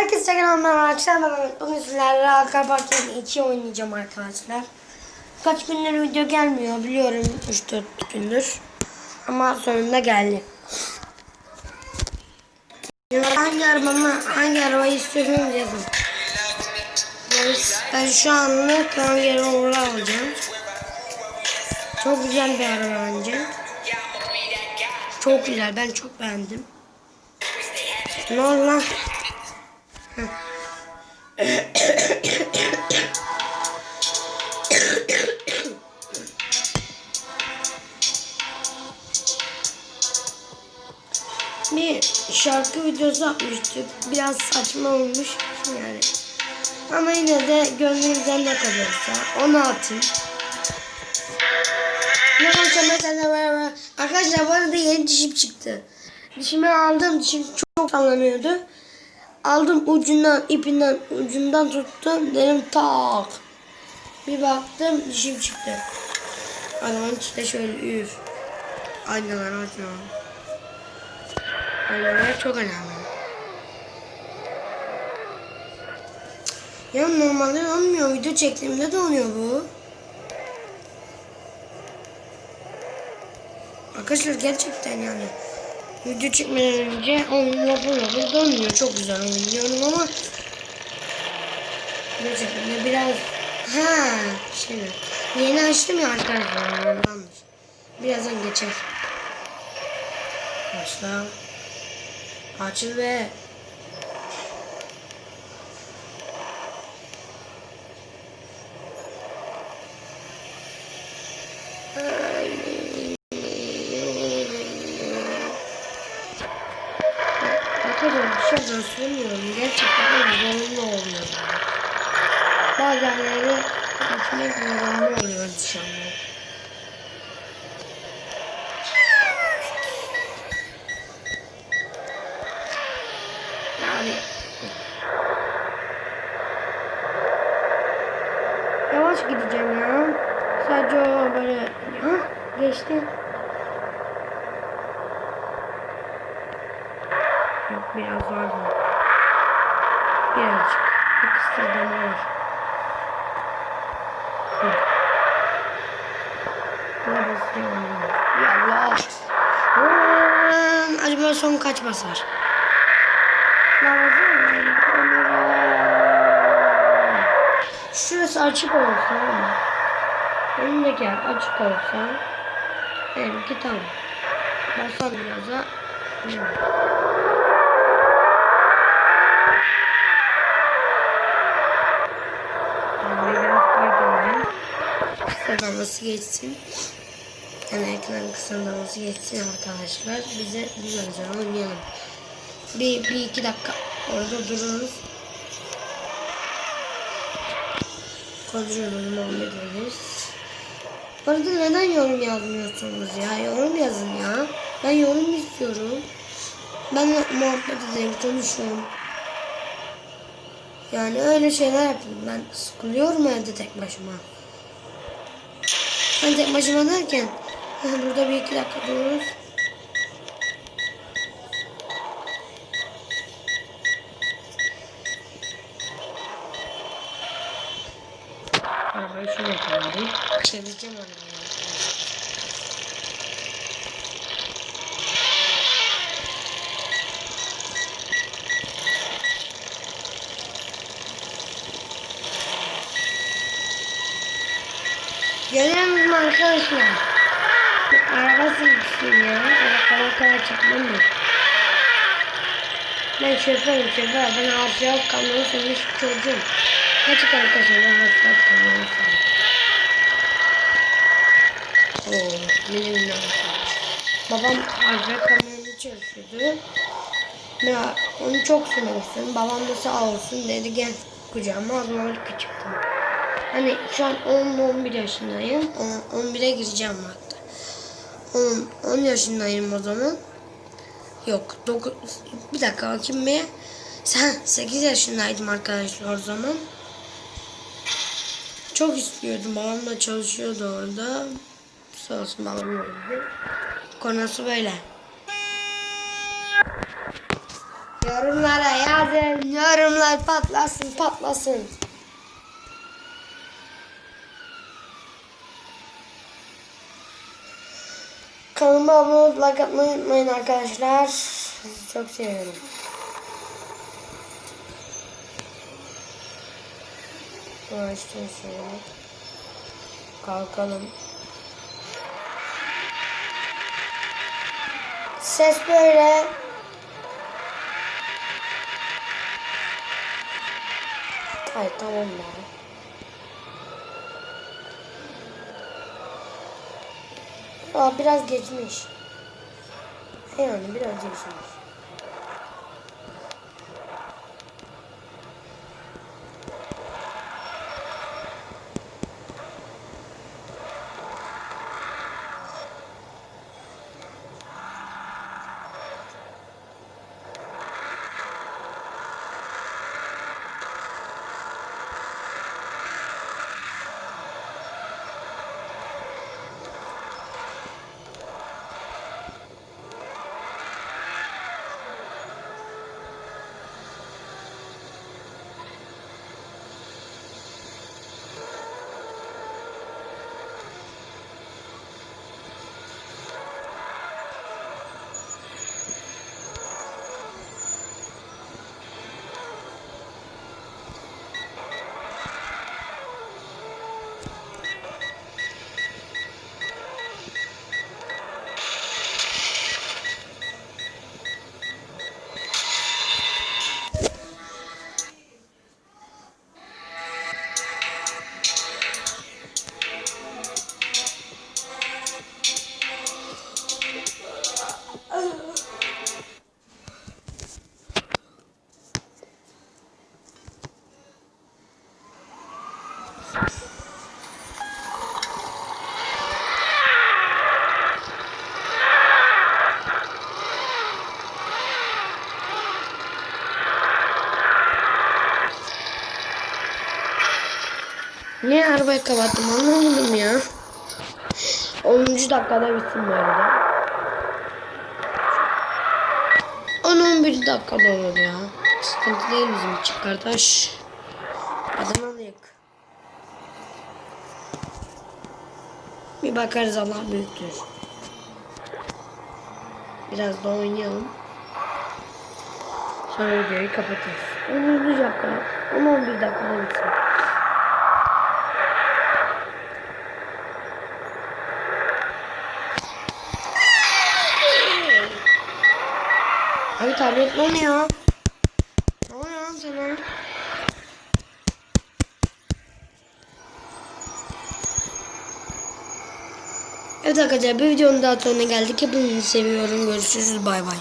Herkese selamlar arkadaşlar. Ben. Bugün sizlerle Arka Park'ın 2 oynayacağım arkadaşlar. Kaç gündür video gelmiyor biliyorum 3-4 gündür. Ama sonunda geldi. Hangi arabamı, hangi arabayı istiyorsanız yazın. Ben şu anlık hangi arabayı alacağım. Çok güzel bir araba bence. Çok güzel. Ben çok beğendim. Ne oldu lan? Bir şarkı videosu yapmıştık. Biraz saçma olmuş yani. Ama yine de gönlünüzden ne kalırsa onu atın. Ne konuşacağım mesela beraber. Arkadaşlar bu arada yeni dişim çıktı. Dişimi aldım dişim çok sallanıyordu. Aldım ucundan ipinden ucundan tuttum dedim tak. Bir baktım dişim çıktı. Adamın içinde şöyle üf. Aynalar açıyor. Aynalar çok önemli. Ya normalde olmuyor. Video çektiğimde de oluyor bu. Arkadaşlar gerçekten yani. Video çekmeden önce onun lapı lapı dönmüyor. Çok güzel oynuyorum ama gerçekten de biraz ha şimdi yeni açtım ya arkadaşlar ondandır. Birazdan geçer. Başla. Açıl ve Arkadaşlar söylemiyorum. Gerçekten böyle zorunlu oluyor. Bazenleri gitmek zorunlu oluyor dışarıda. Yani Yavaş gideceğim ya. Sadece o böyle ha geçti. Biraz var mı? Birazcık. Bir kısırdan var. Buna basıyorum. Ya Allah. Hmm, acaba son kaç basar? Lazım. Şurası açık olsa ama. Önündeki yer açık olsa. Benimki tamam. Basar biraz da. Kısırlaması geçsin. Yani ekran kısırlaması geçsin arkadaşlar. Bize güzelce oynayalım. Bir, bir iki dakika orada dururuz. Kontrolümüzü muhabbet ederiz. Bu neden yorum yazmıyorsunuz ya? Yorum yazın ya. Ben yorum istiyorum. Ben muhabbet edeyim, konuşuyorum. Yani öyle şeyler yapın. Ben sıkılıyorum evde tek başıma. Ben tek başıma derken burada bir iki dakika dururuz. Arabayı şöyle yapalım. Çevireceğim arabayı. Görüyor musun arkadaşlar? Araba silgisi ya. Araba kadar çekmem mi? Ben şoförüm şoför. Ben harcayıp kamyonu bir çocuğum. Kaçık arkadaşlar ben harcayıp kamyonu sürmüş. Oo, benim ne Babam harcayıp kamyonu çalışıyordu. Ben onu çok istedim. Babam da sağ olsun dedi gel kucağıma. O zaman küçüktüm. Hani şu an 10-11 yaşındayım. 11'e gireceğim hatta. 10, 10 yaşındayım o zaman. Yok 9 bir dakika bakayım bir. Sen 8 yaşındaydım arkadaşlar o zaman. Çok istiyordum. Babam da çalışıyordu orada. Sağ olsun babam öldü. Konusu böyle. Yorumlara yaz herkese yorumlar patlasın patlasın. Kanalıma abone olup like atmayı unutmayın arkadaşlar. Sizi çok seviyorum. Açtım şöyle. Kalkalım. Ses böyle. Ay tamam ya. Aa biraz geçmiş. Yani biraz geçmiş. Niye arabayı kapattım anlamadım ya. 10. dakikada bitsin bu arada. 10-11 dakikada olur ya. Sıkıntı değil bizim için kardeş. Adanalıyık. Bir bakarız Allah büyüktür. Biraz da oynayalım. Sonra videoyu kapatırız. 10. dakika. 10-11 dakikada bitsin. Ne ya? Ne oluyor lan? Evet arkadaşlar bir videonun daha sonuna geldik. Hepinizi seviyorum. Görüşürüz. Bay bay.